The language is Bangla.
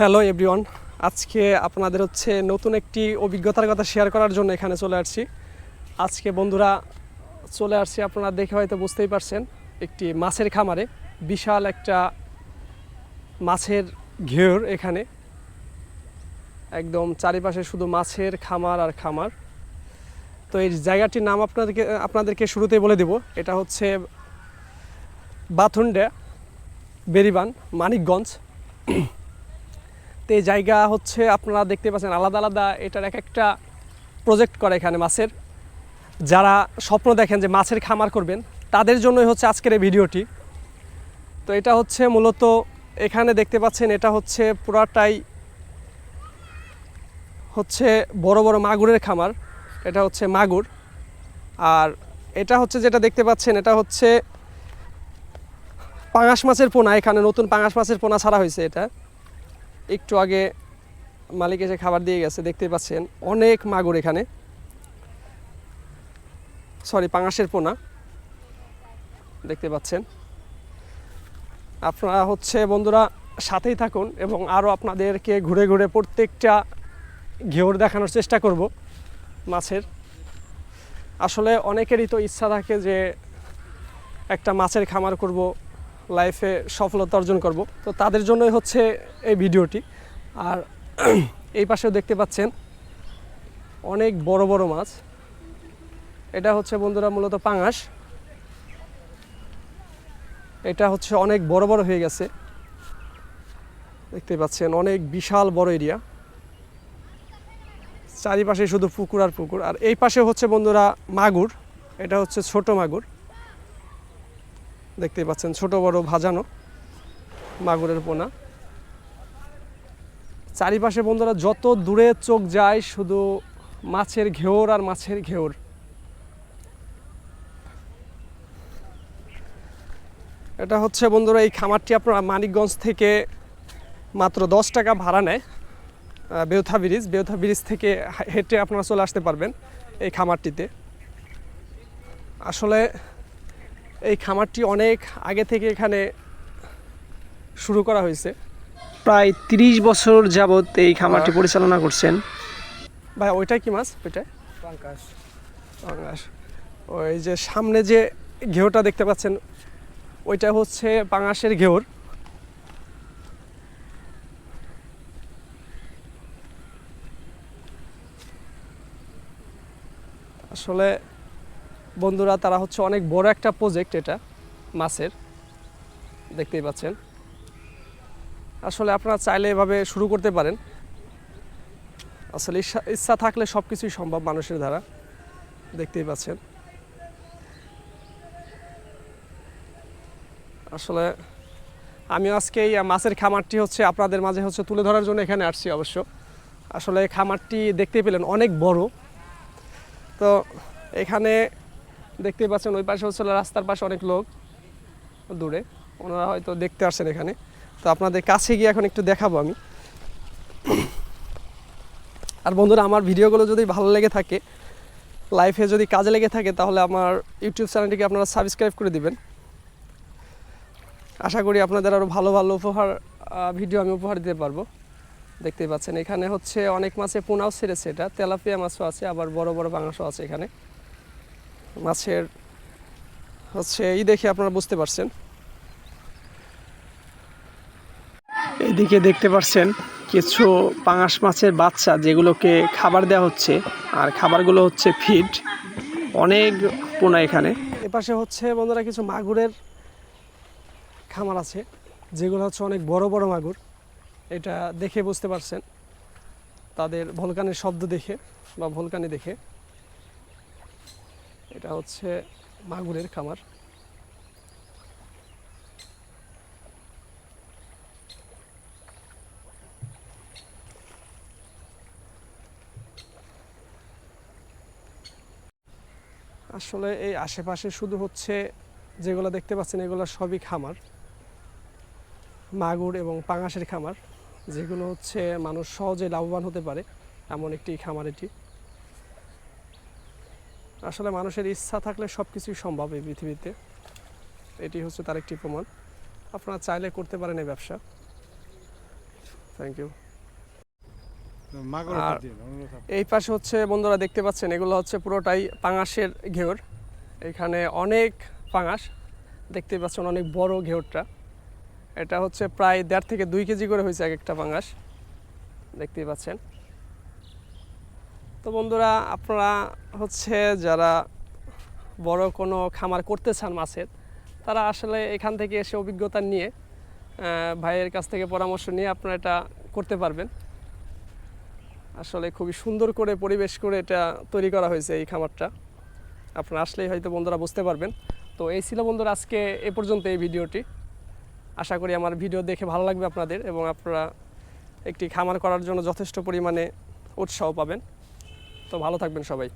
হ্যালো এভরিওয়ান, আজকে আপনাদের হচ্ছে নতুন একটি অভিজ্ঞতার কথা শেয়ার করার জন্য এখানে চলে আসছি। আজকে বন্ধুরা চলে আসছি, আপনারা দেখে হয়তো বুঝতেই পারছেন, একটি মাছের খামারে বিশাল একটা মাছের ঘের এখানে। একদম চারিপাশে শুধু মাছের খামার আর খামার। তো এই জায়গাটির নাম আপনাদেরকে আপনাদেরকে শুরুতেই বলে দেব, এটা হচ্ছে বাথুন্ডা, বেরিবান, মানিকগঞ্জ। তো এই জায়গা হচ্ছে আপনারা দেখতে পাচ্ছেন আলাদা আলাদা, এটার এক একটা প্রজেক্ট করে এখানে মাছের। যারা স্বপ্ন দেখেন যে মাছের খামার করবেন, তাদের জন্যই হচ্ছে আজকের এই ভিডিওটি। তো এটা হচ্ছে মূলত এখানে দেখতে পাচ্ছেন, এটা হচ্ছে পুরাটাই হচ্ছে বড় বড় মাগুরের খামার। এটা হচ্ছে মাগুর। আর এটা হচ্ছে যেটা দেখতে পাচ্ছেন, এটা হচ্ছে পাঙাশ মাছের পোনা, এখানে নতুন পাঙাশ মাছের পোনা ছাড়া হয়েছে এটা। একটু আগে মালিক এসে খাবার দিয়ে গেছে দেখতে পাচ্ছেন অনেক মাগুর এখানে। সরি পাঙাশের পোনা। দেখতে পাচ্ছেন। আপনারা হচ্ছে বন্ধুরা সাথেই থাকুন এবং আরও আপনাদেরকে ঘুরে ঘুরে প্রত্যেকটা ঘেউর দেখানোর চেষ্টা করব মাছের। আসলে অনেকেরই তো ইচ্ছা থাকে যে একটা মাছের খামার করব লাইফে সফলতা অর্জন করব। তো তাদের জন্যই হচ্ছে এই ভিডিওটি। আর এই পাশেও দেখতে পাচ্ছেন অনেক বড় বড় মাছ। এটা হচ্ছে বন্ধুরা মূলত পাঙাশ। এটা হচ্ছে অনেক বড় বড় হয়ে গেছে। দেখতে পাচ্ছেন অনেক বিশাল বড় এরিয়া। চারিপাশে শুধু পুকুর আর পুকুর। আর এই পাশে হচ্ছে বন্ধুরা মাগুর। এটা হচ্ছে ছোট মাগুর। দেখতেই পাচ্ছেন, ছোট বড় ভাজানো মাগুরের পোনা। চারিপাশে বন্ধুরা যত দূরে চোখ যায়, শুধু মাছের ঘেওর আর মাছের ঘেউর এটা হচ্ছে বন্ধুরা, এই খামারটি আপনারা মানিকগঞ্জ থেকে মাত্র দশ টাকা ভাড়া নেয় বেউথা ব্রিজ। বেউথা ব্রিজ থেকে হেঁটে আপনারা চলে আসতে পারবেন এই খামারটিতে। আসলে এই খামারটি অনেক আগে থেকে এখানে শুরু করা হয়েছে। প্রায় তিরিশ বছর যাবৎ এই খামারটি পরিচালনা করছেন। ভাই ওইটা কি মাছ ওইটা? পাঙ্কাশ ওই যে সামনে যে ঘেউটা দেখতে পাচ্ছেন ওইটা হচ্ছে পাঙাশের ঘেউর। আসলে বন্ধুরা, তারা হচ্ছে অনেক বড় একটা প্রজেক্ট এটা, মাছের। দেখতেই পাচ্ছেন। আসলে আপনারা চাইলে এভাবে শুরু করতে পারেন। আসলে ইচ্ছা থাকলে সব কিছুই সম্ভব মানুষের দ্বারা। দেখতেই পাচ্ছেন। আসলে আমি আজকে এই মাছের খামারটি হচ্ছে আপনাদের মাঝে হচ্ছে তুলে ধরার জন্য এখানে আসছি অবশ্য। আসলে খামারটি দেখতে পেলেন অনেক বড়। তো এখানে দেখতেই পাচ্ছেন, ওই পাশে হচ্ছে রাস্তার পাশে অনেক লোক দূরে। ওনারা হয়তো দেখতে আসছেন এখানে। তো আপনাদের কাছে গিয়ে এখন একটু দেখাবো আমি। আর বন্ধুরা, আমার ভিডিওগুলো যদি ভালো লেগে থাকে, লাইফে যদি কাজে লেগে থাকে, তাহলে আমার ইউটিউব চ্যানেলটিকে আপনারা সাবস্ক্রাইব করে দিবেন। আশা করি আপনাদের আরও ভালো ভালো উপহার ভিডিও আমি উপহার দিতে পারব। দেখতেই পাচ্ছেন, এখানে হচ্ছে অনেক মাছে পোনাও ছেড়েছে এটা। তেলাপিয়া মাছও আছে, আবার বড় বড় বাংলাশও আছে এখানে। মাছের হচ্ছে এই দেখে আপনারা বুঝতে পারছেন। এইদিকে দেখতে পাচ্ছেন কিছু পাঙাশ মাছের বাচ্চা যেগুলোকে খাবার দেওয়া হচ্ছে আর খাবারগুলো হচ্ছে ফিড অনেক পোনা এখানে। এপাশে হচ্ছে বন্ধুরা কিছু মাগুরের খামার আছে যেগুলো হচ্ছে অনেক বড় বড় মাগুর। এটা দেখে বুঝতে পারছেন তাদের ভলকানের শব্দ দেখে বা ভলকানি দেখে। এটা হচ্ছে মাগুরের খামার। আসলে এই আশেপাশে শুধু হচ্ছে যেগুলো দেখতে পাচ্ছেন, এগুলো সবই খামার। মাগুর এবং পাঙাশের খামার, যেগুলো হচ্ছে মানুষ সহজে লাভবান হতে পারে, এমন একটি খামার এটি। আসলে মানুষের ইচ্ছা থাকলে সব কিছুই সম্ভব এই পৃথিবীতে। এটি হচ্ছে তার একটি প্রমাণ। আপনারা চাইলে করতে পারেন এই ব্যবসা। থ্যাংক ইউ আর-। এই পাশে হচ্ছে বন্ধুরা দেখতে পাচ্ছেন এগুলো হচ্ছে পুরোটাই পাঙাশের ঘেউর। এখানে অনেক পাঙাশ দেখতে পাচ্ছেন অনেক বড় ঘেউরটা। এটা হচ্ছে প্রায় দেড় থেকে দুই কেজি করে হয়েছে এক একটা পাঙাশ। দেখতেই পাচ্ছেন। তো বন্ধুরা, আপনারা হচ্ছে যারা বড় কোনো খামার করতে চান মাছের, তারা আসলে এখান থেকে এসে অভিজ্ঞতা নিয়ে ভাইয়ের কাছ থেকে পরামর্শ নিয়ে আপনারা এটা করতে পারবেন। আসলে খুবই সুন্দর করে পরিবেশ করে এটা তৈরি করা হয়েছে এই খামারটা। আপনারা আসলেই হয়তো বন্ধুরা বুঝতে পারবেন। তো এই ছিল বন্ধুরা আজকে এ পর্যন্ত এই ভিডিওটি। আশা করি আমার ভিডিও দেখে ভালো লাগবে আপনাদের এবং আপনারা একটি খামার করার জন্য যথেষ্ট পরিমাণে উৎসাহ পাবেন। তো ভালো থাকবেন সবাই।